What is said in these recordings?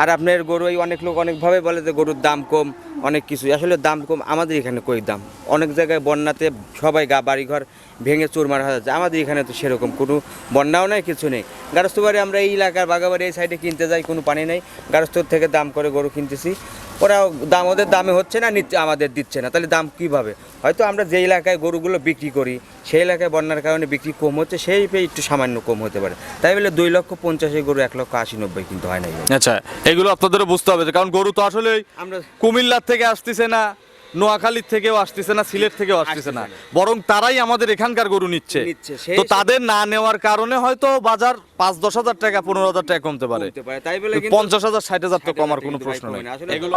আর আপনার গরু এই অনেক লোক অনেকভাবে বলে যে গরুর দাম কম, অনেক কিছু আসলে দাম কম, আমাদের এখানে কই দাম? অনেক জায়গায় বন্যাতে সবাই গা বাড়িঘর ভেঙে চুরমার হয়ে যাচ্ছে। আমাদের এখানে তো সেরকম কোনো বন্যাও নাই, কিছু নেই। গারস্থ বাড়ি আমরা এই এলাকার বাগাবাড়ি এই সাইডে কিনতে যাই, কোনো পানি নেই। গারস্থ থেকে দাম করে গরু কিনতেছি। ওরা দাম ওদের দামে হচ্ছে না নিচ্ছে আমাদের দিচ্ছে না। তাহলে দাম কীভাবে? হয়তো আমরা যে এলাকায় গরুগুলো বিক্রি করি সেই এলাকায় বন্যার কারণে বিক্রি কম হচ্ছে সেই পেয়ে একটু সামান্য কম হতে পারে। তাই বলে দুই লক্ষ পঞ্চাশে গরু এক লক্ষ আশি নব্বই কিন্তু হয় না আচ্ছা এগুলো আপনাদেরও বুঝতে হবে যে কারণ গরু তো আসলে আমরা কুমিল্লার থেকে আসতেছে না। নোয়াখালীর থেকেও আসতেছে না সিলেট থেকেও আসতেছে না। বরং তারাই আমাদের এখানকার গরু নিচ্ছে। তো তাদের না নেওয়ার কারণে হয়তো বাজার পাঁচ দশ হাজার টাকা পনেরো হাজার টাকা কমতে পারে। পঞ্চাশ হাজার ষাট হাজার টাকা কমার কোনো প্রশ্ন নেই। এগুলো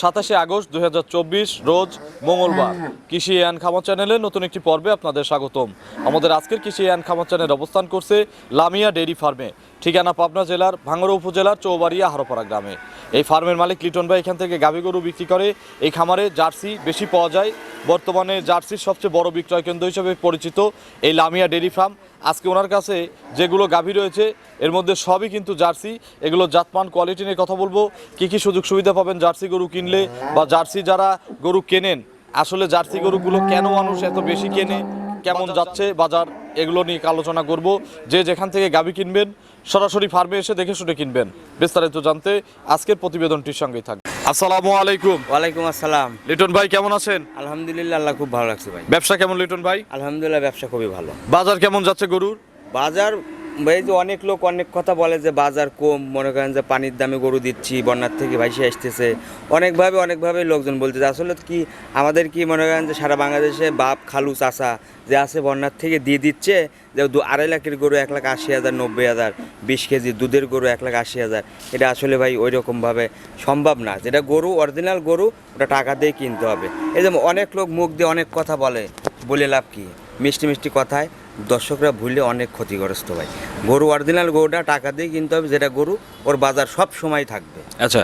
সাতাশে আগস্ট দু হাজার চব্বিশ রোজ মঙ্গলবার। কৃষি অ্যান্ড খামার চ্যানেলের নতুন একটি পর্বে আপনাদের স্বাগতম। আমাদের আজকের কৃষি অ্যান্ড খামার চ্যানেল অবস্থান করছে লামিয়া ডেইরি ফার্মে ঠিকানা পাবনা জেলার ভাঙ্গড়া উপজেলার চৌবাড়িয়া হারোপাড়া গ্রামে। এই ফার্মের মালিক লিটন ভাই এখান থেকে গাভী গরু বিক্রি করে। এই খামারে জার্সি বেশি পাওয়া যায়। বর্তমানে জার্সির সবচেয়ে বড় বিক্রয় কেন্দ্র হিসেবে পরিচিত এই লামিয়া ডেইরি ফার্ম। আজকে ওনার কাছে যেগুলো গাভী রয়েছে এর মধ্যে সবই কিন্তু জার্সি। এগুলো জাতমান কোয়ালিটি নিয়ে কথা বলব। কি কি সুযোগ সুবিধা পাবেন জার্সি গরু কিনলে বা জার্সি যারা গরু কেনেন আসলে জার্সি গরুগুলো কেন মানুষ এত বেশি কেনে কেমন যাচ্ছে বাজার এগুলো নিয়ে আলোচনা করব। যে যেখান থেকে গাভী কিনবেন সরাসরি ফার্মে এসে দেখে শুনে কিনবেন। বিস্তারিত জানতে আজকের প্রতিবেদনটির সঙ্গেই থাকবে আসসালামু আলাইকুম। ওয়ালাইকুম আসসালাম। লিটন ভাই কেমন আছেন? আলহামদুলিল্লাহ আল্লাহ খুব ভালো লাগছে ভাই। ব্যবসা কেমন লিটন ভাই? আলহামদুলিল্লাহ ব্যবসা খুবই ভালো। বাজার কেমন যাচ্ছে গরুর? বাজার এই যে অনেক লোক অনেক কথা বলে যে বাজার কম, মনে করেন যে পানির দামে গরু দিচ্ছি, বন্যার থেকে ভাইসে আসতেছে। অনেকভাবে অনেকভাবে লোকজন বলতেছে। আসলে কি, আমাদের কি মনে করেন যে সারা বাংলাদেশে বাপ, খালু চাষা যে আছে বন্যার থেকে দিয়ে দিচ্ছে, যে দু আড়াই লাখের গরু এক লাখ আশি হাজার, নব্বই হাজার, বিশ কেজি দুধের গরু এক লাখ আশি হাজার। এটা আসলে ভাই ওই রকমভাবে সম্ভব না। যেটা গরু, অরিজিনাল গরু, ওটা টাকা দিয়ে কিনতে হবে। এই যেমন অনেক লোক মুখ দিয়ে অনেক কথা বলে বলে লাভ কি? মিষ্টি মিষ্টি কথায় দর্শকরা ভুললে অনেক ক্ষতিগ্রস্ত ভাই। গরু অরিজিনাল গরুটা টাকা দিয়ে কিনতে হবে যেটা গরু ওর বাজার সব সময় থাকবে। আচ্ছা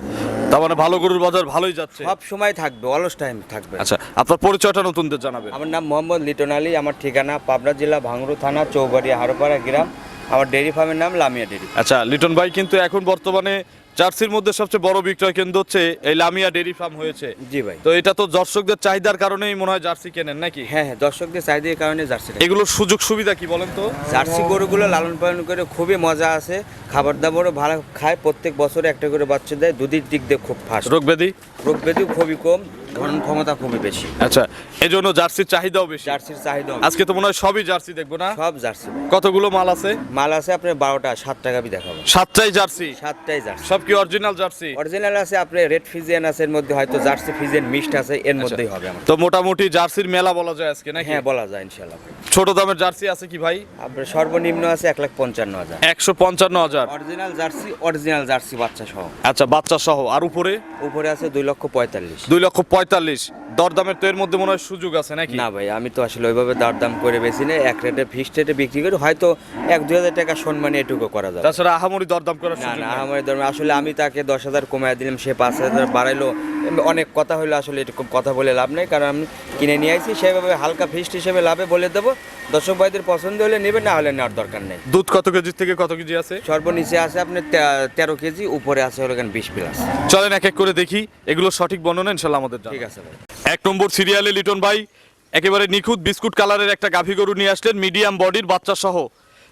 তার মানে ভালো গরুর বাজার ভালোই যাচ্ছে। সব সময় থাকবে অলস টাইম থাকবে। আচ্ছা আপনার পরিচয়টা নতুনদের জানাবেন। আমার নাম মোহাম্মদ লিটন আলী আমার ঠিকানা পাবনা জেলা ভাঙড়ু থানা চৌবাড়িয়া হারোপাড়া গ্রাম। আমার ডেয়ারি ফার্মের নাম লামিয়া ডেয়ারি আচ্ছা লিটন ভাই কিন্তু এখন বর্তমানে জার্সির মধ্যে সবচেয়ে বড় বিক্রয় কেন্দ্র হচ্ছে এই লামিয়া ডেরি ফার্ম হয়েছে। জি ভাই। তো এটা তো দর্শকদের চাহিদার কারণেই মনে হয় জার্সি কেনেন নাকি? হ্যাঁ হ্যাঁ দর্শকদের চাহিদার কারণে জার্সি এগুলো সুযোগ সুবিধা কি বলেন তো? জার্সি গরুগুলো লালন পালন করে খুবই মজা আছে খাবার দাবারও ভালো খায় প্রত্যেক বছরে একটা করে বাচ্চা দেয় দুধের দিক দিয়ে খুব ফাস্ট রোগ ব্যাধি রোগ ব্যাধিও খুবই কম ধারণ ক্ষমতা খুবই বেশি। আচ্ছা এই জন্য জার্সির চাহিদাও বেশি। জার্সির চাহিদা আজকে তো মনে হয় সবই জার্সি দেখব না? সব জার্সি। কতগুলো মাল আছে? মাল আছে আপনার বারোটা সাত টাকা বি দেখাবো। সাতটাই জার্সি? সাতটাই জার্সি। সব কি অরিজিনাল জার্সি? অরিজিনাল আছে আপনার রেড ফিজিয়ান আছে এর মধ্যে হয়তো জার্সি ফিজিয়ান মিক্সড আছে এর মধ্যেই হবে আমার। তো মোটামুটি জার্সির মেলা বলা যায় আজকে নাকি? হ্যাঁ বলা যায় ইনশাল্লাহ ছোট দামের জার্সি আছে কি ভাই? আপনার সর্বনিম্ন আছে এক লাখ পঞ্চান্ন হাজার। একশো পঞ্চান্ন হাজার। অরিজিনাল জার্সি অরিজিনাল জার্সি বাচ্চা সহ আচ্ছা বাচ্চা সহ আর উপরে? উপরে আছে দুই লক্ষ পঁয়তাল্লিশ। দুই লক্ষ পঁয়তাল্লিশ দরদামের তো এর মধ্যে মনে হয় সুযোগ আছে নাকি? না ভাই আমি তো আসলে ওইভাবে দরদাম করে বেশি নেই এক রেটে ফিক্সড রেটে বিক্রি করি হয়তো এক দুই হাজার টাকা সম্মানে এটুকু করা যাবে। তাছাড়া আহামরি দরদাম করার না না। আমার ধর্মে আসলে আমি তাকে দশ হাজার কমায় দিলাম সে পাঁচ হাজার বাড়াইলো। অনেক কথা হলো আসলে এরকম কথা বলে লাভ নেই কারণ আমি কিনে নিয়ে আসি সেভাবে হালকা ফিস্ট হিসেবে লাভে বলে দেবো। দর্শক ভাইদের পছন্দ হলে নেবে না হলে নেওয়ার দরকার নেই। দুধ কত কেজি থেকে কত কেজি আছে? সর্বনিচে আছে আপনার তে- তেরো কেজি উপরে আছে হলো বিশ প্লাস চলেন এক এক করে দেখি এগুলো সঠিক বর্ণনা ইনশাল্লাহ আমাদের। আছে ভাই। এক নম্বর সিরিয়ালে লিটন ভাই, একেবারে নিখুঁত বিস্কুট কালারের একটা গাভী গরু নিয়ে আসলেন মিডিয়াম বডির বাচ্চা সহ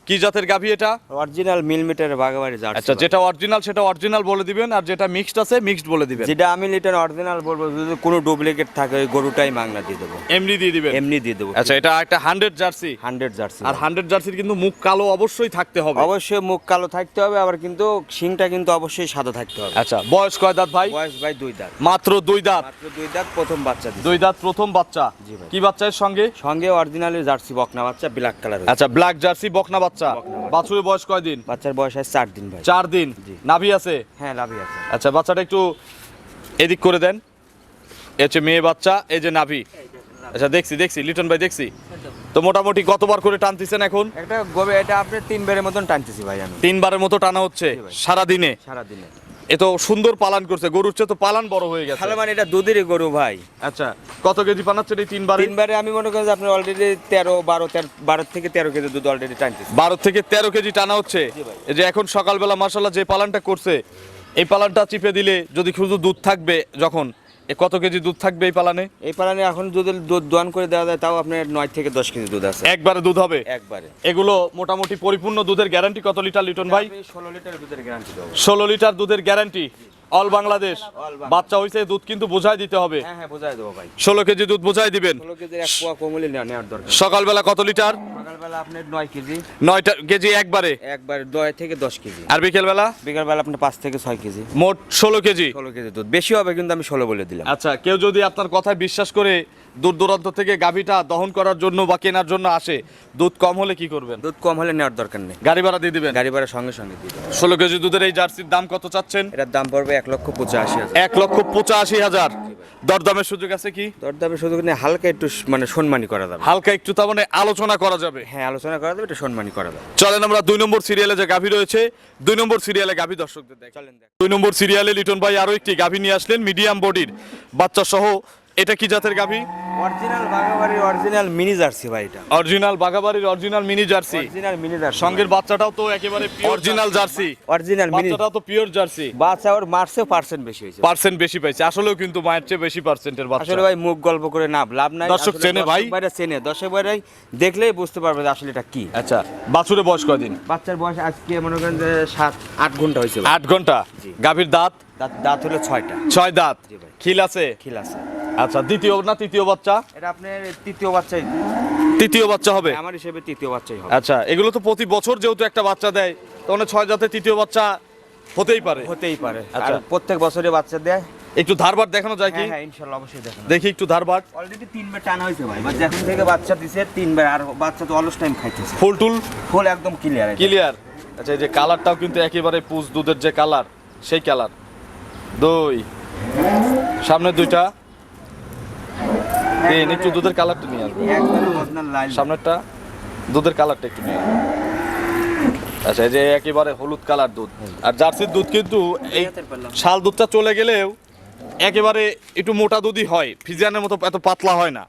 কি জাতের গাভী এটা? অরিজিনাল মিলিমিটারের বাগাবাড়ি জার্সি আচ্ছা যেটা অরিজিনাল সেটা অরিজিনাল বলে দিবেন আর যেটা মিক্সড আছে মিক্সড বলে দিবেন। যেটা আমি লিটার অরিজিনাল বলব যদি কোনো ডুপ্লিকেট থাকে ওই গরুটাই মাংনা দিয়ে দেবো। এমনি দিয়ে দিবেন? এমনি দিয়ে দেবো। আচ্ছা এটা একটা হান্ড্রেড জার্সি? হান্ড্রেড জার্সি আর হান্ড্রেড জার্সির কিন্তু মুখ কালো অবশ্যই থাকতে হবে। অবশ্যই মুখ কালো থাকতে হবে আবার কিন্তু শিংটা কিন্তু অবশ্যই সাদা থাকতে হবে। আচ্ছা বয়স কয় দাঁত ভাই? বয়স ভাই দুই দাঁত। মাত্র দুই দাঁত? মাত্র দুই দাঁত প্রথম বাচ্চা দুই দাঁত প্রথম বাচ্চা। জি ভাই। কি বাচ্চার সঙ্গে? সঙ্গে অরিজিনালি জার্সি বকনা বাচ্চা ব্ল্যাক কালার আচ্ছা ব্ল্যাক জার্সি বকনা বাচ্চা। বকনা বাছুরের বয়স কয় দিন বাচ্চার বয়স আছে চার দিন ভাই। চার দিন? নাভি আছে? হ্যাঁ নাভি আছে। আচ্ছা বাচ্চাটা একটু এদিক করে দেন। এ হচ্ছে মেয়ে বাচ্চা এই যে নাভি। আচ্ছা দেখছি দেখছি লিটন ভাই দেখছি। তো মোটামুটি কতবার করে টানতেছেন এখন? একটা গবে এটা আপনি তিনবারের মতন টানতেছি ভাই আমি। তিনবারের মতো টানা হচ্ছে সারা দিনে সারা দিনে সারাদিনে। এ তো সুন্দর পালন করছে। গরুর চেয়ে তো পালন বড় হয়ে গেছে। তাহলে মানে এটা দুধেরই গরু ভাই। আচ্ছা কত কেজি পানাচ্ছেন এই তিনবার? তিনবারে আমি মনে করি যে আপনি অলরেডি তেরো বারো তেরো বারো থেকে তেরো কেজি দুধ অলরেডি টানছে বারো থেকে তেরো কেজি টানা হচ্ছে। এই যে এখন সকালবেলা মার্শাল্লাহ যে পালনটা করছে এই পালনটা চিপে দিলে যদি শুধু দুধ থাকবে যখন এ কত কেজি দুধ থাকবে এই পালানে? এই পালানে এখন যদি দুধ দোয়ান করে দেওয়া যায় তাও আপনার নয় থেকে দশ কেজি দুধ আছে। একবারে দুধ হবে? একবারে। এগুলো মোটামুটি পরিপূর্ণ দুধের গ্যারান্টি কত লিটার লিটন ভাই? ষোলো লিটার দুধের গ্যারান্টি ষোলো লিটার দুধের গ্যারান্টি অল বাংলাদেশ। বাচ্চা হয়েছে দুধ কিন্তু বোঝাই দিতে হবে। হ্যাঁ হ্যাঁ বোঝাই দেবো ভাই। ষোলো কেজি দুধ বোঝাই দিবেন। ষোলো কেজির এক পোয়া কমলি নেওয়ার দরকার। সকালবেলা কত লিটার? সকালবেলা আপনার নয় কেজি। নয়টা কেজি একবারে? একবার নয় থেকে দশ কেজি। আর বিকেলবেলা? বিকালবেলা আপনার পাঁচ থেকে ছয় কেজি। মোট ষোলো কেজি। ষোলো কেজি দুধ। বেশি হবে কিন্তু আমি ষোলো বলে দিলাম। আচ্ছা কেউ যদি আপনার কথায় বিশ্বাস করে দূর দূরান্ত থেকে গাভীটা দহন করার জন্য বা কেনার জন্য আসে দুধ কম হলে কি করবেন? দুধ কম হলে নেওয়ার দরকার নেই। গাড়ি ভাড়া দিয়ে দিবেন? গাড়ি ভাড়া সঙ্গে সঙ্গে দিয়ে দেবো ষোলো কেজি দুধের এই জার্সির দাম কত চাচ্ছেন? এটার দাম পড়বে এক লক্ষ পঁচাশি হাজার। এক লক্ষ পঁচাশি হাজার। দরদামের সুযোগ আছে কি? দরদামের সুযোগ নিয়ে হালকা একটু মানে সম্মানী করা যাবে। হালকা একটু তার মানে আলোচনা করা যাবে। হ্যাঁ আলোচনা করা যাবে এটা সম্মানী করা যাবে। চলেন আমরা দুই নম্বর সিরিয়ালে যে গাভী রয়েছে দুই নম্বর সিরিয়ালে গাভী দর্শকদের দেখ। চলেন দুই নম্বর সিরিয়ালে লিটন ভাই আরও একটি গাভী নিয়ে আসলেন মিডিয়াম বডির বাচ্চা সহ এটা কি জাতের গাভী? অরিজিনাল বাগাবাড়ির অরিজিনাল মিনি জার্সি ভাই এটা। Original বাগাবাড়ির original mini jersey original mini jersey সঙ্গের বাচ্চাটাও তো একেবারে অরিজিনাল জার্সি অরিজিনাল মিনি বাচ্চাটাও তো পিওর জার্সি বাচ্চা ওর মার্সেও পার্সেন্ট বেশি হয়েছে। পার্সেন্ট বেশি পাইছে। আসলেও কিন্তু মায়ের চেয়ে বেশি পার্সেন্টের বাচ্চা। আসলে ভাই মুখ গল্প করে না লাভ নাই। দর্শক চেনে ভাই? বাইরে চেনে। দর্শক বাইরে দেখলেই বুঝতে পারবে যে আসলে এটা কি। আচ্ছা বাছুরে বয়স কয়দিন? বাচ্চার বয়স আজকে মনে করেন যে সাত আট ঘণ্টা হয়েছে আট ঘণ্টা। গাভীর দাঁত? দাঁত দাঁত হলো ছয়টা। ছয় দাঁত। জি ভাই। খিল আছে? খিল আছে। আচ্ছা দ্বিতীয় না তৃতীয় বাচ্চা? এটা আপনার তৃতীয় বাচ্চাই। তৃতীয় বাচ্চা হবে? আমার হিসেবে তৃতীয় বাচ্চাই হবে। আচ্ছা এগুলো তো প্রতি বছর যেহেতু একটা বাচ্চা দেয় তখন ছয় জাতের তৃতীয় বাচ্চা হতেই পারে। হতেই পারে। আচ্ছা। প্রত্যেক বছরে বাচ্চা দেয়। একটু ধারবার দেখানো যায় কি? হ্যাঁ হ্যাঁ ইনশাল্লাহ অবশ্যই দেখেন দেখি একটু ধারবার অলরেডি তিনবার টানা হয়েছে ভাই বা যখন থেকে বাচ্চা দিছে তিনবার আর বাচ্চা তো অলস টাইম খাইতেছে। ফুল টুল? ফুল একদম ক্লিয়ার ক্লিয়ার আচ্ছা এই যে কালারটাও কিন্তু একেবারে পুষ দুধের যে কালার সেই কালার। দুই। সামনে দুইটা। তিন একটু দুধের কালারটা নিয়ে আসবে। সামনেরটা, দুধের কালারটা একটু নিয়ে। আচ্ছা এই যে একেবারে হলুদ কালার দুধ। আর জার্সির দুধ কিন্তু এই শাল দুধটা চলে গেলেও একেবারে একটু মোটা দুধই হয়। ফিজিয়ানের মতো এত পাতলা হয় না।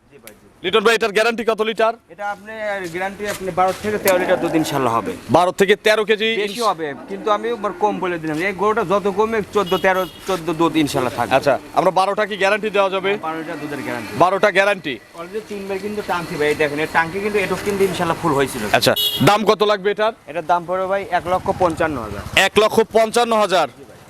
লিটন ভাই এটার গ্যারান্টি কত লিটার? এটা আপনি গ্যারান্টি আপনি বারো থেকে তেরো লিটার দুধ ইনশাল্লাহ হবে। বারো থেকে তেরো কেজি বেশি হবে কিন্তু আমি একবার কম বলে দিলাম। এই গরুটা যত কমে চোদ্দ তেরো চোদ্দ দুধ ইনশাল্লাহ থাকবে। আচ্ছা আমরা বারোটা কি গ্যারান্টি দেওয়া যাবে? বারো লিটার দুধের গ্যারান্টি বারোটা গ্যারান্টি অলরেডি তিনবার কিন্তু টাঙ্কি ভাই দেখেন এই টাঙ্কি কিন্তু এটুক কিন্তু ইনশাল্লাহ ফুল হয়েছিল। আচ্ছা দাম কত লাগবে এটার? এটার দাম পড়বে ভাই এক লক্ষ পঞ্চান্ন হাজার। এক লক্ষ পঞ্চান্ন হাজার।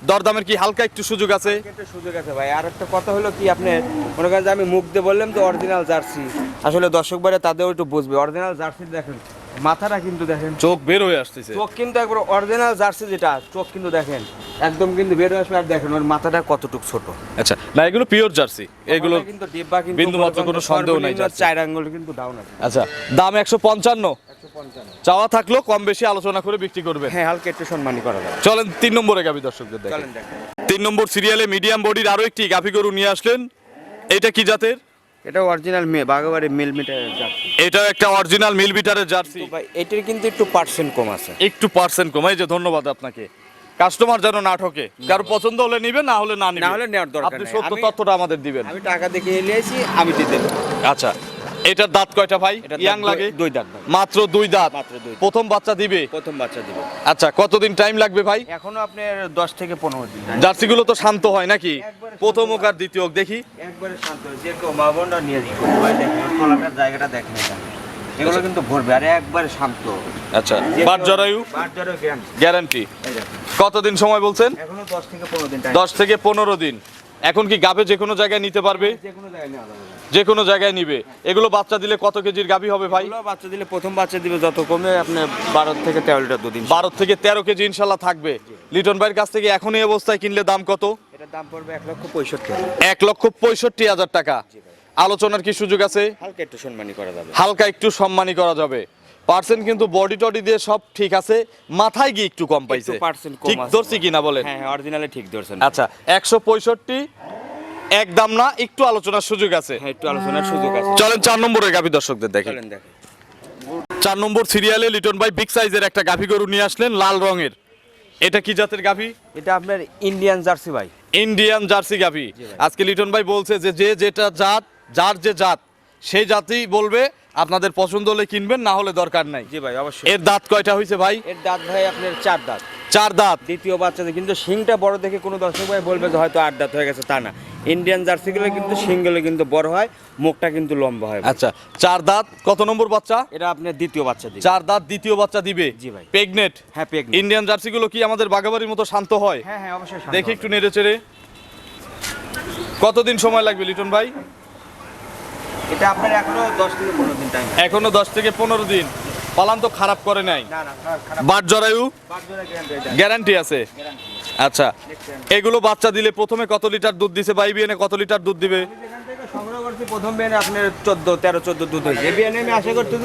দরদামের কি হালকা একটু সুযোগ আছে? একটা সুযোগ আছে ভাই। আর একটা কথা হলো কি আপনি মনে করেন যে আমি মুখ দিয়ে বললাম তো অরিজিনাল জার্সি আসলে দর্শক বাইরে তাদেরও একটু বুঝবে। অরিজিনাল জার্সি দেখেন মাথাটা কিন্তু দেখেন। চোখ বের হয়ে আসতেছে। চোখ কিন্তু একবার অরিজিনাল জার্সি যেটা চোখ কিন্তু দেখেন। একদম কিন্তু বের হয়ে আসবে আর দেখেন ওর মাথাটা কতটুক ছোট। আচ্ছা না এগুলো পিওর জার্সি এগুলো কিন্তু ডিব্বা কিন্তু বিন্দুমাত্র কোনো সন্দেহ নাই চার আঙ্গুল কিন্তু ডাউন আছে। আচ্ছা দাম একশো পঞ্চান্ন। চাওয়া থাকলেও কম বেশি আলোচনা করে বিক্রি করবে হ্যাঁ হালকা একটু সম্মানী করা যাবে। চলেন তিন নম্বরে গাভী দর্শকদের দেখেন। তিন নম্বর সিরিয়ালে মিডিয়াম বডির আরও একটি গাভী গরু নিয়ে আসলেন। এটা কি জাতের? এটা অরিজিনাল মেয়ে বাগাবাড়ি মিল মিটার জার্সি। এটা একটা অরিজিনাল মিল বিটারের জার্সি। ভাই এটার কিন্তু একটু পার্সেন্ট কম আছে। একটু পার্সেন্ট কমাই যে ধন্যবাদ আপনাকে। কাস্টমার যেন না ঠকে। কারও পছন্দ হলে নিবে না হলে না নিবে না হলে নেওয়ার দরকার আপনি সত্য তথ্যটা আমাদের দিবেন। আমি টাকা দেখে নিয়ে এসেছি আমি দেবো। আচ্ছা। এটার দাঁত কয়টা ভাই? ইয়াং লাগে? দুই- দাঁত মাত্র দুই দাঁত? মাত্র দুই প্রথম বাচ্চা দিবে? প্রথম বাচ্চা দিবে। আচ্ছা কতদিন টাইম লাগবে ভাই? এখনও আপনার দশ থেকে পনেরো দিন। জার্সিগুলো তো শান্ত হয় নাকি? প্রথম হোক আর দ্বিতীয় হোক দেখি। একবারে শান্ত যে কেউ মা বোনরা নিয়ে যাবে ভাই দেখেন ওর তলাটার জায়গাটা দেখেন এগুলো কিন্তু ভরবে আর একবারে শান্ত। আচ্ছা বাট জরায়ু? বাট জরায়ু গ্যারান্টি। কতদিন সময় বলছেন? এখনও দশ থেকে পনেরো দিন টাইম দশ থেকে পনেরো দিন। এখন কি গাবে যে কোনো জায়গায় নিতে পারবে? যে কোনো জায়গায় নেওয়া যাবে। যে কোনো জায়গায় নিবে। এগুলো বাচ্চা দিলে কত কেজির গাভী হবে ভাই? বাচ্চা দিলে প্রথম বাচ্চা দিবে যত কমে আপনি বারো থেকে তেরো লিটার দুদিন বারো থেকে তেরো কেজি ইনশাল্লাহ থাকবে। লিটন ভাইয়ের কাছ থেকে এখন এই অবস্থায় কিনলে দাম কত? এটার দাম পড়বে এক লক্ষ পঁয়ষট্টি হাজার। এক লক্ষ পঁয়ষট্টি হাজার টাকা। আলোচনার কি সুযোগ আছে? হালকা একটু সম্মানী করা যাবে। হালকা একটু সম্মানী করা যাবে। পার্সেন্ট কিন্তু বডি টডি দিয়ে সব ঠিক আছে। মাথায় গিয়ে একটু কম পাইছে। ঠিক ধরছি কিনা বলেন? হ্যাঁ হ্যাঁ অরিজিনালি ঠিক ধরছেন। আচ্ছা একশো পঁয়ষট্টি এক দাম না একটু আলোচনার সুযোগ আছে। হ্যাঁ একটু আলোচনার সুযোগ আছে। চলেন চার নম্বরের গাভী দর্শকদের দেখেন চলেন দেখেন চার নম্বর সিরিয়ালে লিটন ভাই বিগ সাইজের একটা গাভী গরু নিয়ে আসলেন লাল রঙের। এটা কি জাতের গাভী? এটা আপনার ইন্ডিয়ান জার্সি ভাই। ইন্ডিয়ান জার্সি গাভী। আজকে লিটন ভাই বলছে যে যে যেটা জাত যার যে জাত সেই জাতই বলবে আপনাদের পছন্দ হলে কিনবেন না হলে দরকার নাই। জি ভাই অবশ্যই। এর দাঁত কয়টা হয়েছে ভাই? এর দাঁত ভাই আপনার চার দাঁত। চার দাঁত? দ্বিতীয় বাচ্চাদের কিন্তু শিংটা বড় দেখে কোনো দর্শক ভাই বলবে যে হয়তো আট দাঁত হয়ে গেছে তা না। ইন্ডিয়ান জার্সিগুলো কিন্তু শিংগুলো কিন্তু বড় হয় মুখটা কিন্তু লম্বা হয় আচ্ছা চার দাঁত কত নম্বর বাচ্চা? এটা আপনার দ্বিতীয় বাচ্চা দিবে। চার দাঁত দ্বিতীয় বাচ্চা দিবে? জি ভাই। প্রেগনেট হ্যাঁ পেক ইন্ডিয়ান জার্সিগুলো কি আমাদের বাগাবাড়ির মতো শান্ত হয়? হ্যাঁ হ্যাঁ অবশ্যই শান্ত দেখি একটু নেড়ে চেড়ে। কতদিন সময় লাগবে লিটন ভাই? এটা আপনার এখনও দশ থেকে পনেরো দিন টাইম এখনও দশ থেকে পনেরো দিন। পালান তো খারাপ করে নাই। না না খারাপ- খারাপ। বাট জরায়ু? গ্যারান্টি আছে। আচ্ছা। এগুলো বাচ্চা দিলে প্রথমে কত লিটার দুধ দিছে বাই বিএনে কত লিটার দুধ দিবে? সংগ্রহ করছি প্রথম বিয়ানে আপনার চোদ্দ তেরো চোদ্দ দুধ হয়েছে। এই বিয়ানে আমি আশা করছি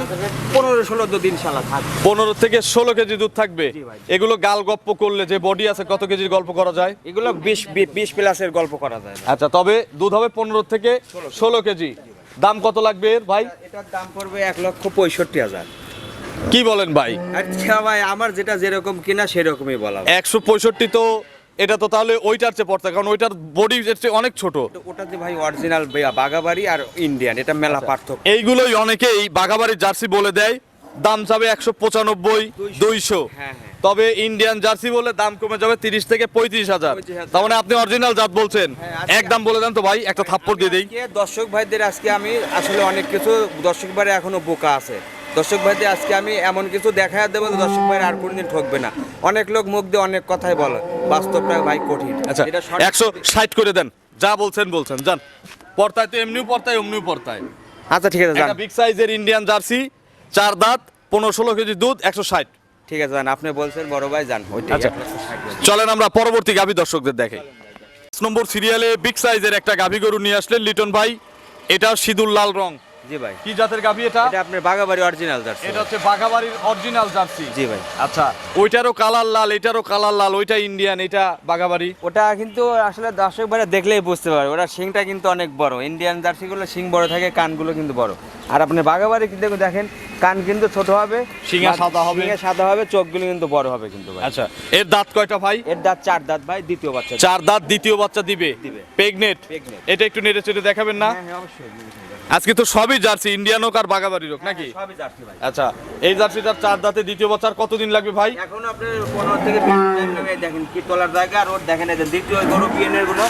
পনেরো ষোলো দুধ ইনশাল্লাহ থাকবে। পনেরো থেকে ষোলো কেজি দুধ থাকবে। এগুলো গাল গপ্প করলে যে বডি আছে কত কেজির গল্প করা যায়? এগুলো বিশ বিশ প্লাসের গল্প করা যায়। আচ্ছা তবে দুধ হবে পনেরো থেকে ষোলো কেজি। দাম কত লাগবে এর ভাই? এটার দাম পড়বে এক লক্ষ পঁয়ষট্টি হাজার। কি বলেন ভাই? আচ্ছা ভাই আমার যেটা যেরকম কিনা সেরকমই বলা একশো পঁয়ষট্টি তো এটা তো তাহলে ওইটার চেয়ে পড়তে কারণ ওইটার বডি অনেক ছোট। ওটা যে ভাই অরিজিনাল বাগাবাড়ি আর ইন্ডিয়ান এটা মেলা পার্থক্য। এইগুলোই অনেকেই বাঘাবাড়ির জার্সি বলে দেয়। দাম চাবে একশো পঁচানব্বই দুইশো। হ্যাঁ, হ্যাঁ। তবে ইন্ডিয়ান জার্সি বলে দাম কমে যাবে তিরিশ থেকে পঁয়ত্রিশ হাজার। 35,000 তার মানে আপনি অরিজিনাল জাত বলছেন। হ্যাঁ, এক দাম বলে দেন তো ভাই একটা থাপ্পড় দিয়ে দেই। দর্শক ভাইদের আজকে আমি আসলে অনেক কিছু দর্শক ভাইরা এখনও বোকা আছে। দর্শক ভাইদের আজকে আমি এমন কিছু দেখায় দেবো দর্শক ভাইরা আর কোনোদিন ঠকবে না। অনেক লোক মুখ দিয়ে অনেক কথাই বলে। বাস্তবটা ভাই কঠিন। আচ্ছা একশো ষাট করে দেন। যা বলছেন বলছেন। যান। পর্তায় তো এমনিও পর্তায় অমনিও পর্তায়। আচ্ছা ঠিক আছে বিগ সাইজের ইন্ডিয়ান জার্সি। চার দাঁত পনেরো ষোলো কেজি দুধ একশো ষাট। ঠিক আছে জান আপনি বলছেন বড় ভাই যান আচ্ছা। চলেন আমরা পরবর্তী গাভী দর্শকদের দেখে। নম্বর সিরিয়ালে বিগ সাইজের একটা গাভী গরু নিয়ে আসলেন লিটন ভাই। এটা সিঁদুর লাল রং। জি ভাই। কি জাতের গাভী এটা? এটা আপনার বাগাবাড়ি অরিজিনাল জার্সি। এটা হচ্ছে বাঘাবাড়ির অরিজিনাল জার্সি। জি ভাই। আচ্ছা ওইটারও কালার লাল এটারও কালার লাল ওইটা ইন্ডিয়ান এটা বাঘাবাড়ি? ওটা কিন্তু আসলে দর্শক ভাইরা দেখলেই বুঝতে পারবে ওটা শিংটা কিন্তু অনেক বড়। ইন্ডিয়ান জার্সিগুলো শিং বড় থাকে কানগুলো কিন্তু বড়। আর আপনি বাগাবাড়ি কিন্তু দেখেন কান কিন্তু ছোট হবে শিঙে সাদা হবে। শিঙে সাদা হবে চোখগুলো কিন্তু বড় হবে কিন্তু ভাই। আচ্ছা এর দাঁত কয়টা ভাই? এর দাঁত চার দাঁত ভাই দ্বিতীয় বাচ্চা চার দাঁত দ্বিতীয় বাচ্চা দিবে? দিবে। প্রেগনেট এটা একটু নেড়ে চেড়ে দেখাবেন না? হ্যাঁ হ্যাঁ অবশ্যই। আজকে তো সবই জার্সি ইন্ডিয়ান হোক আর বাঘাবাড়ির হোক নাকি? হ্যাঁ, সবই জার্সি ভাই। আচ্ছা এই জার্সিটার চার দাঁতে দ্বিতীয় বাচ্চার কতদিন লাগবে ভাই? এখন আপনার পনেরো থেকে দিন দেখেন কি তোলার জায়গা আর ওর দেখেন এই যে দ্বিতীয় গরু গুলো।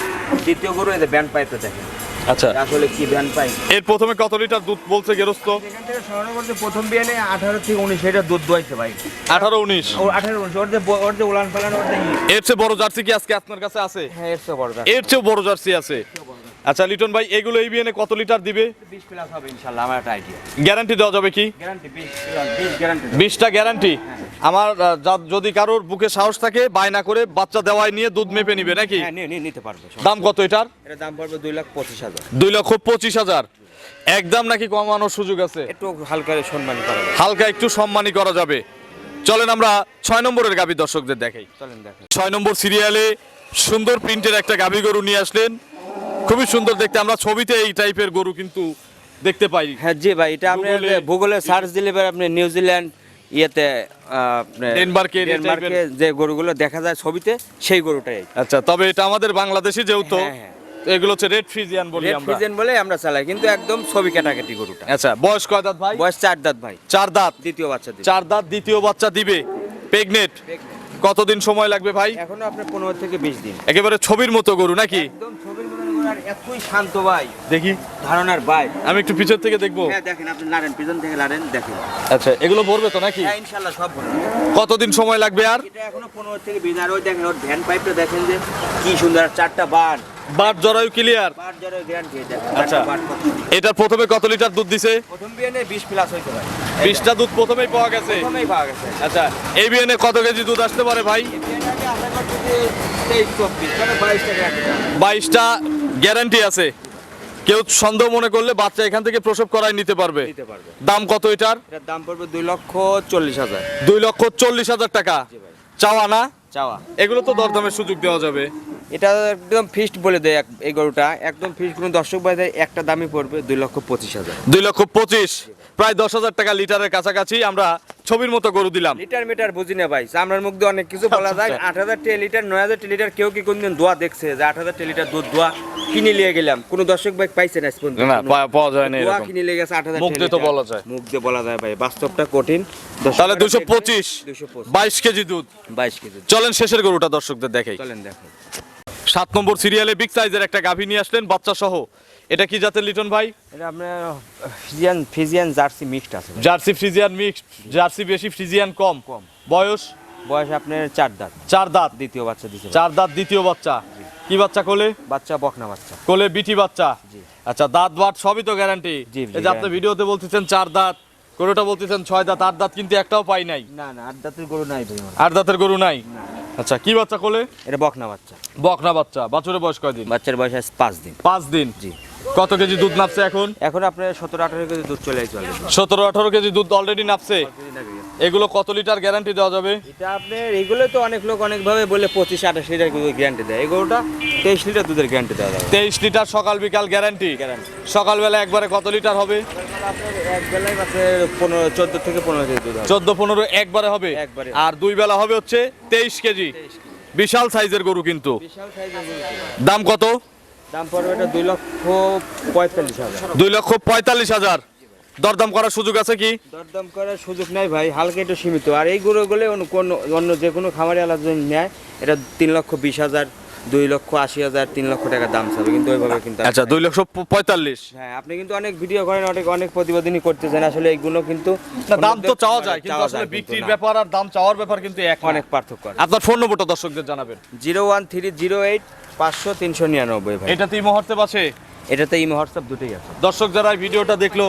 দ্বিতীয় গরু এই যে ব্যান্ড পাইতে দেখেন। আচ্ছা। আসলে কি ব্যান্ড পাই? এর প্রথমে কত লিটার দুধ বলছে গেরস্ত? এখান থেকে সংগ্রহ করতে প্রথম বিয়ানে আঠারো থেকে উনিশ লিটার দুধ দোয়াইছে ভাই। আঠারো উনিশ? ও আঠারো উনিশ। ওর যে ওর যে উলান পালান ওর যে এর চেয়ে বড় জার্সি কি আজকে আপনার কাছে আছে? হ্যাঁ এর চেয়ে বড় এর চেয়েও বড় জার্সি আছে। আচ্ছা লিটন ভাই এগুলো এই কত লিটার দিবে? বিশ প্লাস হবে ইনশাল্লাহ আমার একটা আইডিয়া গ্যারান্টি দেওয়া যাবে কি? গ্যারান্টি বিশ বিশ গ্যারান্টি বিশটা গ্যারান্টি আমার যদি কারোর বুকে সাহস থাকে বায়না করে বাচ্চা দেওয়ায় নিয়ে দুধ মেপে নিবে নাকি? হ্যাঁ নিতে পারবে দাম কত এটার? এটা দাম পড়বে দুই লাখ পঁচিশ হাজার। দুই লক্ষ পঁচিশ হাজার। একদম নাকি কমানোর সুযোগ আছে? একটু হালকা সম্মান করা যাবে। হালকা একটু সম্মানী করা যাবে। চলেন আমরা ছয় নম্বরের গাভী দর্শকদের দেখাই। চলেন দেখেন ছয় নম্বর সিরিয়ালে সুন্দর প্রিন্টের একটা গাভী গরু নিয়ে আসলেন। খুবই সুন্দর দেখতে। আমরা ছবিতে এই টাইপের গরু কিন্তু দেখতে পাই। হ্যাঁ জি ভাই এটা আপনি Google-এ- সার্চ দিলে আপনি নিউজিল্যান্ড ইয়েতে এই ডেনমার্কে যে গরুগুলো দেখা যায় ছবিতে সেই গরুটাই। আচ্ছা তবে এটা আমাদের বাংলাদেশি যেহেতু হ্যাঁ, হ্যাঁ। এগুলো হচ্ছে রেড ফ্রিজিয়ান বলি আমরা। ফ্রিজেন বলে আমরা চালাই কিন্তু একদম ছবি কাটাকাটি গরুটা। আচ্ছা বয়স কয় দাঁত ভাই? বয়স চার দাঁত ভাই। চার দাঁত। দ্বিতীয় বাচ্চা দিবে। চার দাঁত দ্বিতীয় বাচ্চা দিবে। প্রেগনেট কতদিন সময় লাগবে ভাই? এখনও আপনার পনেরো থেকে বিশ দিন। একেবারে ছবির মতো গরু নাকি? একদম এতই শান্ত ভাই। দেখি। ধারণার ভাই। আমি একটু পিছন থেকে দেখব। হ্যাঁ দেখেন আপনি লাড়েন পিছন থেকে লাড়েন দেখেন। আচ্ছা এগুলো ভরবে তো নাকি? হ্যাঁ সব ভরবে। কতদিন সময় লাগবে আর? এটা এখনও থেকে আর ওই দেখেন ওর ভ্যান পাইপটা দেখেন যে কি সুন্দর চারটা বার বাট জরায়ু ক্লিয়ার গ্যারান্টি দেখেন আচ্ছা। এটার প্রথমে কত লিটার দুধ দিছে? প্রথম বিয়ানে প্লাস হইতে পারে। বিশটা দুধ প্রথমেই পাওয়া গেছে? প্রথমেই পাওয়া গেছে। আচ্ছা এই বিয়ানে কত কেজি দুধ আসতে পারে ভাই? মানে বাইশটা গ্যারান্টি আছে। কেউ সন্দেহ মনে করলে বাচ্চা এখান থেকে প্রসব করায় নিতে পারবে। দাম কত এটার? এটার দাম পড়বে দুই লক্ষ চল্লিশ হাজার। দুই লক্ষ চল্লিশ হাজার টাকা। চাওয়া না? চাওয়া। এগুলো তো দরদামের সুযোগ দেওয়া যাবে। এটা একদম ফিক্সড বলে দেয় এই গরুটা। একদম ফিক্সড কোনো দর্শক ভাইদের একটা দামই পড়বে দুই লক্ষ পঁচিশ হাজার। দুই লক্ষ পঁচিশ প্রায় দশ হাজার টাকা লিটারের কাছাকাছি আমরা ছবির মতো গরু দিলাম। লিটার মিটার বুঝি না ভাই চামড়ার মুখ দিয়ে অনেক কিছু বলা যায়। আট হাজার টে লিটার নয় হাজার টে লিটার কেউ কি কোনদিন দোয়া দেখছে যে আট হাজার টে লিটার দুধ দোয়া কিনে নিয়ে গেলাম? কোনো দর্শক ভাই পাইছে না না পাওয়া যায় না দোয়া কিনে নিয়ে গেছে আট হাজার মুখ দিয়ে তো বলা যায়। মুখ দিয়ে বলা যায় ভাই বাস্তবটা কঠিন। তাহলে দুশো পঁচিশ দুশো পঁচিশ। বাইশ কেজি দুধ। বাইশ কেজি চলেন শেষের গরুটা দর্শকদের দেখাই। চলেন দেখো সাত নম্বর সিরিয়ালে বিগ সাইজের একটা গাভী নিয়ে আসলেন বাচ্চা সহ এটা কি জাতের লিটন ভাই? এটা আপনার ফিজিয়ান ফিজিয়ান জার্সি মিক্সড আছে জার্সি ফ্রিজিয়ান মিক্সড জার্সি বেশি ফ্রিজিয়ান কম। কম। বয়স? বয়স আপনার চার দাঁত। চার দাঁত। দ্বিতীয় বাচ্চা দিতে চার দাঁত দ্বিতীয় বাচ্চা। কি বাচ্চা কোলে? বাচ্চা বকনা বাচ্চা। কোলে বিটি বাচ্চা। আচ্ছা দাঁত বাট সবই তো গ্যারান্টি এই যে আপনি ভিডিওতে বলতেছেন চার দাঁত কোনোটা বলতেছেন ছয় দাঁত আট দাঁত কিন্তু একটাও পাই নাই। না না আট দাঁতের গরু নাই ভাই আট দাঁতের গরু নাই? আচ্ছা কি বাচ্চা কোলে? এটা বকনা বাচ্চা। বকনা বাচ্চা। বাছুরের বয়স কয়দিন? বাচ্চার বয়স আছে পাঁচ দিন। পাঁচ দিন। জি। কত কেজি দুধ নাপছে এখন? এখন আপনার সতেরো আঠারো কেজি দুধ চলে চলে সতেরো আঠারো কেজি দুধ অলরেডি নাপছে? এগুলো কত লিটার গ্যারান্টি দেওয়া যাবে? এটা আপনার এইগুলো তো অনেক লোক অনেকভাবে বলে পঁচিশ আঠাশ লিটার গ্যারান্টি দেয়। এই গরুটা তেইশ লিটার দুধের গ্যারান্টি দেওয়া যাবে। তেইশ লিটার সকাল বিকাল গ্যারান্টি Guarantee। সকালবেলা একবারে কত লিটার হবে? পনেরো চোদ্দ থেকে পনেরো কেজি দুধ চোদ্দ পনেরো একবারে হবে? একবারে। আর দুই বেলা হবে হচ্ছে তেইশ কেজি। বিশাল সাইজের গরু কিন্তু। দাম কত? দাম পড়বে এটা দুই লক্ষ পঁয়তাল্লিশ হাজার। দুই লক্ষ পঁয়তাল্লিশ হাজার। দরদাম করার সুযোগ আছে কি? দরদাম করার সুযোগ নাই ভাই হালকা একটু সীমিত। আর এই গরুগুলো অন্য অন্য যে কোনো খামারে আলাদা নেয় এটা তিন লক্ষ বিশ হাজার। দুই লক্ষ আশি হাজার তিন লক্ষ টাকা দাম চাবে কিন্তু ওইভাবে কিন্তু আচ্ছা দুই লক্ষ পঁয়তাল্লিশ। হ্যাঁ আপনি কিন্তু অনেক ভিডিও করেন অনেক অনেক প্রতিবেদনই করতেছেন আসলে এইগুলো কিন্তু দাম তো চাওয়া মানে যায় কিন্তু আসলে বিক্রির ব্যাপার আর দাম চাওয়ার ব্যাপার কিন্তু এক অনেক পার্থক্য আছে। আপনার ফোন নম্বরটা দর্শকদের জানাবেন। Zero one three zero eight পাঁচশো তিনশো নিরানব্বই এটা তুই এই মুহূর্তে পাশে এটাতে এই হোয়াটসঅ্যাপ দুটোই আছে। দর্শক যারা ভিডিওটা দেখল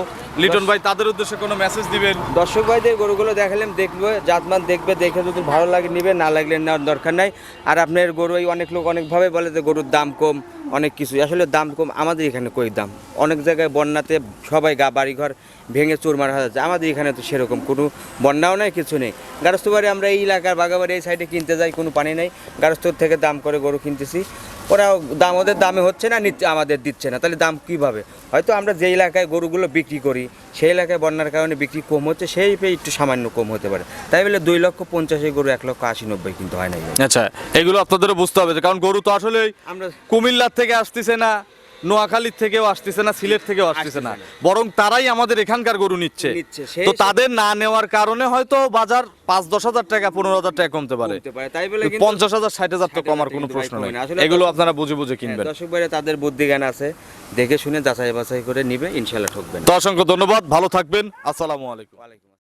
লিটন ভাই তাদের উদ্দেশ্যে কোনো মেসেজ দিবেন? দর্শক ভাইদের গরুগুলো দেখালাম দেখবে জাতমান দেখবে দেখে যদি ভালো লাগে নিবে না লাগলে নেওয়ার দরকার নাই। আর আপনার গরু এই অনেক লোক অনেকভাবে বলে যে গরুর দাম কম অনেক কিছু আসলে দাম কম আমাদের এখানে কই দাম? অনেক জায়গায় বন্যাতে সবাই গা বাড়িঘর ভেঙে চুরমার হয়ে যাচ্ছে। আমাদের এখানে তো সেরকম কোনো বন্যাও নাই কিছু নেই। গারস্থবাড়ি আমরা এই এলাকার বাগাবাড়ি এই সাইডে কিনতে যাই কোনো পানি নেই। গারস্থর থেকে দাম করে গরু কিনতেছি। ওরা দাম ওদের দামে হচ্ছে না নিচ্ছে আমাদের দিচ্ছে না। তাহলে দাম কীভাবে? হয়তো আমরা যে এলাকায় গরুগুলো বিক্রি করি সেই এলাকায় বন্যার কারণে বিক্রি কম হচ্ছে সেই পেয়ে একটু সামান্য কম হতে পারে। তাই বলে দুই লক্ষ পঞ্চাশে গরু এক লক্ষ আশি নব্বই কিন্তু হয় না আচ্ছা এগুলো আপনাদেরও বুঝতে হবে যে কারণ গরু তো আসলে আমরা কুমিল্লার থেকে আসতেছে না। নোয়াখালীর থেকেও আসতেছে না সিলেট থেকেও আসতেছে না। বরং তারাই আমাদের এখানকার গরু নিচ্ছে। তো তাদের না নেওয়ার কারণে হয়তো বাজার পাঁচ দশ হাজার টাকা পনেরো হাজার টাকা কমতে পারে। তাই বলে পঞ্চাশ হাজার ষাট হাজার তো 60,000 কমার কোনো প্রশ্ন নেই। এগুলো আপনারা বুঝে বুঝে কিনবেন। হ্যাঁ, দর্শক বাইরে তাদের বুদ্ধি জ্ঞান আছে। দেখে শুনে যাচাই বাছাই করে নিবে ইনশাল্লাহ ঠকবেন। তো অসংখ্য ধন্যবাদ। ভালো থাকবেন। আসসালামু আলাইকুম। ওয়ালাইকুম